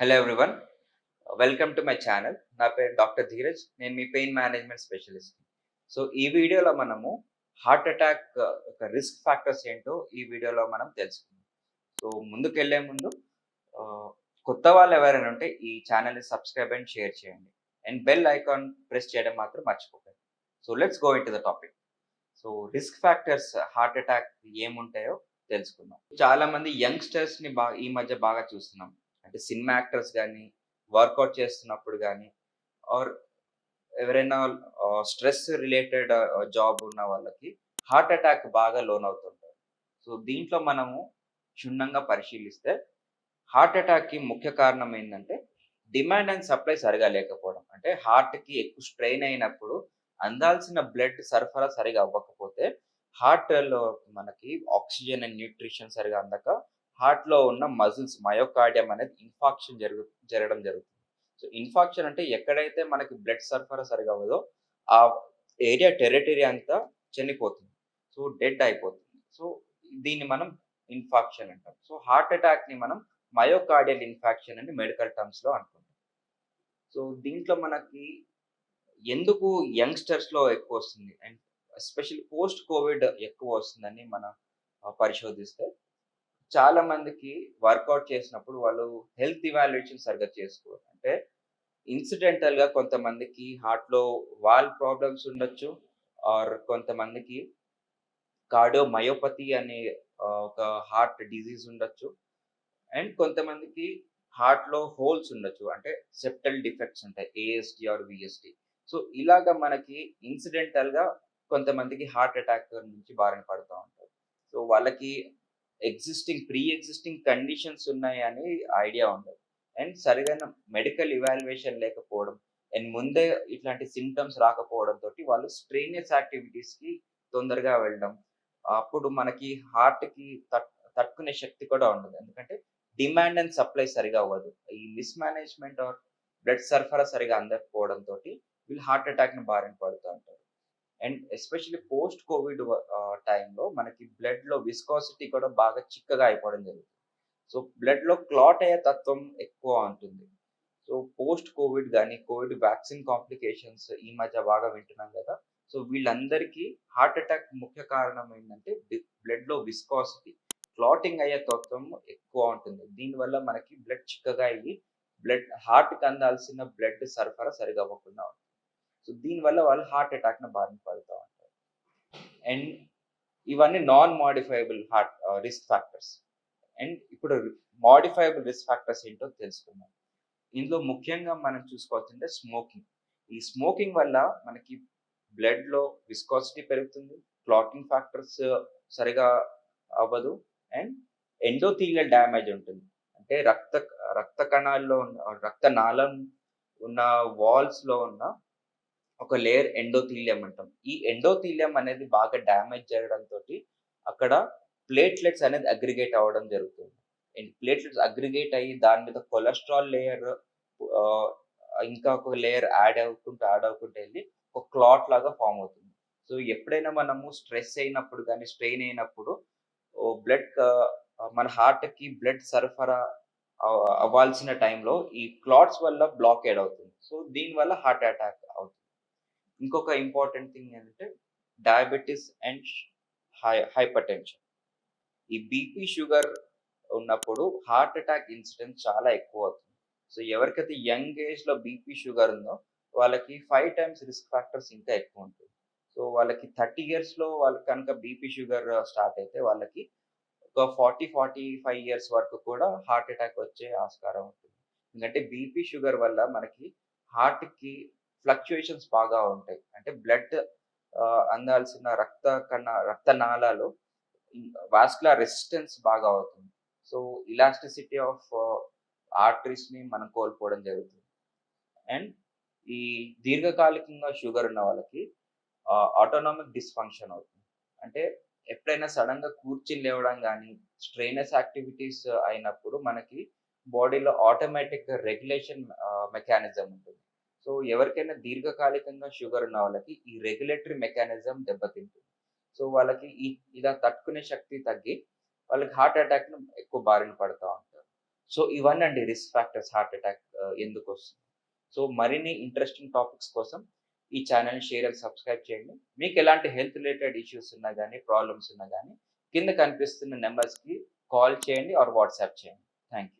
Hello everyone welcome to my channel నా పేరు doctor Dheeraj నేను మీ పెయిన్ మేనేజ్మెంట్ స్పెషలిస్ట్ సో ఈ వీడియోలో మనము హార్ట్ అటాక్ uh, యొక్క రిస్క్ ఫ్యాక్టర్స్ ఏంటో ఈ వీడియోలో మనం తెలుసుకుందాం. సో ముందుకు వెళ్ళే ముందు uh, కొత్త వాళ్ళు ఎవరైనా ఉంటే ఈ ఛానల్ని సబ్స్క్రైబ్ అండ్ షేర్ చేయండి. అండ్ బెల్ ఐకాన్ ప్రెస్ చేయడం మాత్రం మర్చిపోకండి. So let's go into the topic so risk factors heart attack ఏముంటాయో తెలుసుకుందాం. చాలా మంది యంగ్స్టర్స్ని బాగా ఈ మధ్య బాగా చూస్తున్నాం. అంటే సినిమా యాక్టర్స్ కానీ వర్కౌట్ చేస్తున్నప్పుడు కానీ ఆర్ ఎవరైనా స్ట్రెస్ రిలేటెడ్ జాబ్ ఉన్న వాళ్ళకి హార్ట్ అటాక్ బాగా లోన్ అవుతుంటారు సో దీంట్లో మనము క్షుణ్ణంగా పరిశీలిస్తే హార్ట్ అటాక్కి ముఖ్య కారణం ఏంటంటే డిమాండ్ అండ్ సప్లై సరిగా లేకపోవడం. అంటే హార్ట్కి ఎక్కువ స్ట్రెయిన్ అయినప్పుడు అందాల్సిన బ్లడ్ సరఫరా సరిగా అవ్వకపోతే హార్ట్లో మనకి ఆక్సిజన్ అండ్ న్యూట్రిషన్ సరిగా అందక హార్ట్లో ఉన్న మజిల్స్ మయోకార్డియం అనేది ఇన్ఫాక్షన్ జరుగు జరగడం జరుగుతుంది. సో ఇన్ఫాక్షన్ అంటే ఎక్కడైతే మనకి బ్లడ్ సరఫరా సరిగా అవ్వదో ఆ ఏరియా టెరిటరీ అంతా చనిపోతుంది. సో డెడ్ అయిపోతుంది. సో దీన్ని మనం ఇన్ఫాక్షన్ అంటాం. సో హార్ట్ అటాక్ని మనం మయోకార్డియల్ ఇన్ఫాక్షన్ అని మెడికల్ టర్మ్స్లో అనుకుంటాం. సో దీంట్లో మనకి ఎందుకు యంగ్స్టర్స్లో ఎక్కువ వస్తుంది? అండ్ ఎస్పెషల్ పోస్ట్ కోవిడ్ ఎక్కువ వస్తుందని మనం పరిశోధిస్తే చాలా మందికి వర్కౌట్ చేసినప్పుడు వాళ్ళు హెల్త్ ఇవాల్యుయేషన్ సరిగ్గా చేసుకోరు. అంటే ఇన్సిడెంటల్గా కొంతమందికి హార్ట్లో వాల్ ప్రాబ్లమ్స్ ఉండొచ్చు. ఆర్ కొంతమందికి కార్డియో మయోపతి అనే ఒక హార్ట్ డిజీజ్ ఉండొచ్చు. అండ్ కొంతమందికి హార్ట్లో హోల్స్ ఉండొచ్చు. అంటే సెప్టల్ డిఫెక్ట్స్ ఉంటాయి. ఏఎస్డి ఆర్ విఎస్డి సో ఇలాగా మనకి ఇన్సిడెంటల్గా కొంతమందికి హార్ట్ అటాక్ నుంచి బారిన పడుతూ ఉంటారు. సో వాళ్ళకి ఎగ్జిస్టింగ్ ప్రీ ఎగ్జిస్టింగ్ కండిషన్స్ ఉన్నాయని ఐడియా ఉండదు. అండ్ సరిగైన మెడికల్ ఇవాల్యుయేషన్ లేకపోవడం అండ్ ముందే ఇట్లాంటి సిమ్టమ్స్ రాకపోవడం తోటి వాళ్ళు స్ట్రెయినియస్ యాక్టివిటీస్కి తొందరగా వెళ్ళడం. అప్పుడు మనకి హార్ట్కి తట్- తట్టుకునే శక్తి కూడా ఉండదు. ఎందుకంటే డిమాండ్ అండ్ సప్లై సరిగా అవ్వదు. ఈ మిస్మేనేజ్మెంట్ ఆర్ బ్లడ్ సరఫరా సరిగా అందకపోవడం తోటి వీళ్ళు హార్ట్ అటాక్ని బారిన పడుతూ ఉంటారు. అండ్ ఎస్పెషల్లీ పోస్ట్ కోవిడ్ టైంలో మనకి బ్లడ్లో విస్కాసిటీ కూడా బాగా చిక్కగా అయిపోవడం జరుగుతుంది. సో బ్లడ్లో క్లాట్ అయ్యే తత్వం ఎక్కువ ఉంటుంది సో పోస్ట్ కోవిడ్ కానీ కోవిడ్ వ్యాక్సిన్ కాంప్లికేషన్స్ ఈ మధ్య బాగా వింటున్నాం కదా. సో వీళ్ళందరికీ హార్ట్ అటాక్ ముఖ్య కారణం ఏంటంటే బ్లడ్లో విస్కాసిటీ క్లాటింగ్ అయ్యే తత్వం ఎక్కువ ఉంటుంది. దీనివల్ల మనకి బ్లడ్ చిక్కగా అయ్యి బ్లడ్ హార్ట్కి అందాల్సిన బ్లడ్ సరఫరా సరిగా అవ్వకుండా ఉంటుంది. సో దీనివల్ల వాళ్ళు హార్ట్ అటాక్ని బారిన పడుతూ ఉంటారు. అండ్ ఇవన్నీ non modifiable heart risk factors and ఇప్పుడు మాడిఫైబుల్ రిస్క్ ఫ్యాక్టర్స్ ఏంటో తెలుసుకుందాం. ఇందులో ముఖ్యంగా మనం చూసుకోవాల్సిందే స్మోకింగ్ ఈ స్మోకింగ్ వల్ల మనకి బ్లడ్లో విస్కాసిటీ పెరుగుతుంది క్లాటింగ్ ఫ్యాక్టర్స్ uh, సరిగా అవ్వదు. అండ్ ఎండోథీలియల్ డ్యామేజ్ ఉంటుంది. అంటే రక్త రక్త కణాల్లో ఉన్న రక్త నాళం ఉన్న వాల్స్లో ఉన్న ఒక లేయర్ ఎండోథీలియం అంటాం. ఈ ఎండోథీలియం అనేది బాగా డ్యామేజ్ జరగడంతో అక్కడ ప్లేట్లెట్స్ అనేది అగ్రిగేట్ అవ్వడం జరుగుతుంది. అండ్ ప్లేట్లెట్స్ అగ్రిగేట్ అయ్యి దాని మీద కొలెస్ట్రాల్ లేయర్ ఇంకా ఒక లేయర్ యాడ్ అవ్వకుంటూ యాడ్ అవ్వకుంటూ వెళ్ళి ఒక క్లాట్ లాగా ఫామ్ అవుతుంది. సో ఎప్పుడైనా మనము స్ట్రెస్ అయినప్పుడు కానీ స్ట్రెయిన్ అయినప్పుడు బ్లడ్ మన హార్ట్కి బ్లడ్ సరఫరా అవ్వాల్సిన టైంలో ఈ క్లాట్స్ వల్ల బ్లాకేడ్ అవుతుంది. సో దీని వల్ల హార్ట్ అటాక్ ఇంకొక ఇంపార్టెంట్ థింగ్ ఏంటంటే diabetes and high hypertension ఈ బీపీ షుగర్ ఉన్నప్పుడు హార్ట్ అటాక్ ఇన్సిడెంట్ చాలా ఎక్కువ అవుతుంది. సో ఎవరికైతే యంగ్ ఏజ్లో బీపీ షుగర్ ఉందో వాళ్ళకి ఫైవ్ టైమ్స్ రిస్క్ ఫ్యాక్టర్స్ ఇంకా ఎక్కువ ఉంటుంది సో వాళ్ళకి థర్టీ ఇయర్స్లో వాళ్ళకి కనుక బీపీ షుగర్ స్టార్ట్ అయితే వాళ్ళకి ఒక ఫార్టీ ఫార్టీ ఫైవ్ ఇయర్స్ వరకు కూడా హార్ట్ అటాక్ వచ్చే ఆస్కారం ఉంటుంది. ఎందుకంటే బీపీ షుగర్ వల్ల మనకి హార్ట్కి ఫ్లక్చుయేషన్స్ బాగా ఉంటాయి. అంటే బ్లడ్ అందాల్సిన రక్త కన్నా రక్త నాళాలు వాస్కులర్ రెసిస్టెన్స్ బాగా అవుతుంది. సో ఇలాస్టిసిటీ ఆఫ్ ఆర్టరీస్ని మనం కోల్పోవడం జరుగుతుంది. అండ్ ఈ దీర్ఘకాలికంగా షుగర్ ఉన్న వాళ్ళకి ఆటోనామిక్ డిస్ఫంక్షన్ అవుతుంది. అంటే ఎప్పుడైనా సడన్గా కూర్చుని లేవడం కానీ స్ట్రెయినస్ యాక్టివిటీస్ అయినప్పుడు మనకి బాడీలో ఆటోమేటిక్ రెగ్యులేషన్ మెకానిజం ఉంటుంది. సో ఎవరికైనా దీర్ఘకాలికంగా షుగర్ ఉన్న వాళ్ళకి ఈ రెగ్యులేటరీ మెకానిజం దెబ్బతింటుంది. సో వాళ్ళకి ఈ ఇలా తట్టుకునే శక్తి తగ్గి వాళ్ళకి హార్ట్ అటాక్ ఎక్కువ బారిన పడుతూ ఉంటారు. సో ఇవన్నీ అండి రిస్క్ ఫ్యాక్టర్స్ హార్ట్ అటాక్ ఎందుకు వస్తుంది. సో మరిన్ని ఇంట్రెస్టింగ్ టాపిక్స్ కోసం ఈ ఛానల్ షేర్ అండ్ సబ్స్క్రైబ్ చేయండి. మీకు ఎలాంటి హెల్త్ రిలేటెడ్ ఇష్యూస్ ఉన్నా కానీ ప్రాబ్లమ్స్ ఉన్నా కానీ కింద కనిపిస్తున్న నెంబర్స్కి కాల్ చేయండి ఆర్ వాట్సాప్ చేయండి. Thank you